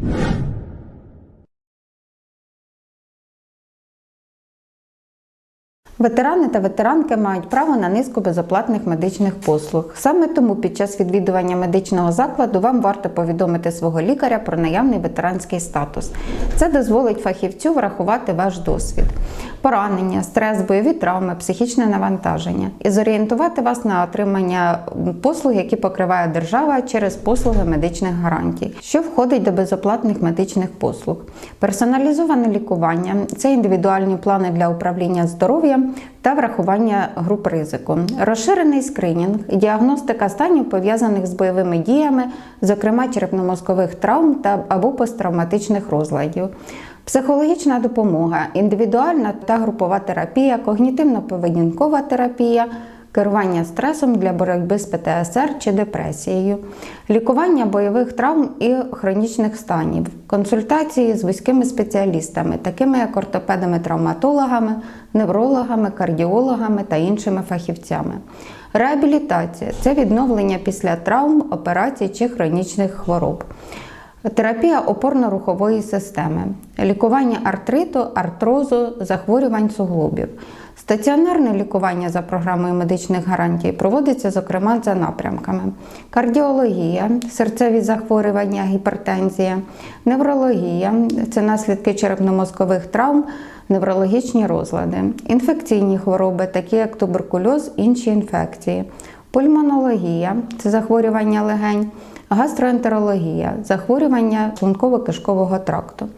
you Ветерани та ветеранки мають право на низку безоплатних медичних послуг. Саме тому під час відвідування медичного закладу вам варто повідомити свого лікаря про наявний ветеранський статус. Це дозволить фахівцю врахувати ваш досвід, поранення, стрес, бойові травми, психічне навантаження і зорієнтувати вас на отримання послуг, які покриває держава через послуги медичних гарантій, що входить до безоплатних медичних послуг. Персоналізоване лікування це індивідуальні плани для управління здоров'ям та врахування груп ризику, розширений скринінг, діагностика станів пов'язаних з бойовими діями, зокрема черепно-мозкових травм та або посттравматичних розладів. Психологічна допомога, індивідуальна та групова терапія, когнітивно-поведінкова терапія, керування стресом для боротьби з ПТСР чи депресією, лікування бойових травм і хронічних станів, консультації з вузькими спеціалістами, такими як ортопедами-травматологами, неврологами, кардіологами та іншими фахівцями. Реабілітація це відновлення після травм, операцій чи хронічних хвороб. Терапія опорно-рухової системи, лікування артриту, артрозу, захворювань суглобів. Стаціонарне лікування за програмою медичних гарантій проводиться, зокрема, за напрямками: кардіологія, серцеві захворювання, гіпертензія, неврологія це наслідки черепно-мозкових травм, неврологічні розлади, інфекційні хвороби, такі як туберкульоз, інші інфекції, пульмонологія це захворювання легень гастроентерологія, захворювання шлунково-кишкового тракту.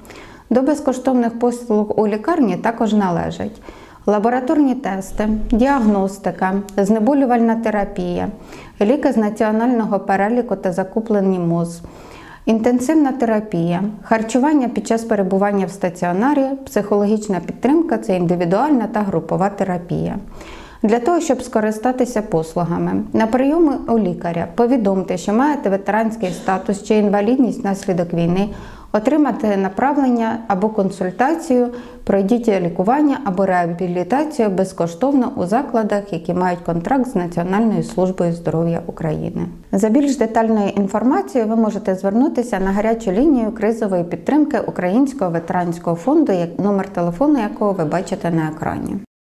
До безкоштовних послуг у лікарні також належать лабораторні тести, діагностика, знеболювальна терапія, ліки з національного переліку та закуплені МОЗ, інтенсивна терапія, харчування під час перебування в стаціонарі, психологічна підтримка це індивідуальна та групова терапія. Для того, щоб скористатися послугами на прийоми у лікаря, повідомте, що маєте ветеранський статус чи інвалідність внаслідок війни, отримати направлення або консультацію, пройдіть лікування або реабілітацію безкоштовно у закладах, які мають контракт з Національною службою здоров'я України. За більш детальною інформацією ви можете звернутися на гарячу лінію кризової підтримки Українського ветеранського фонду, номер телефону якого ви бачите на екрані.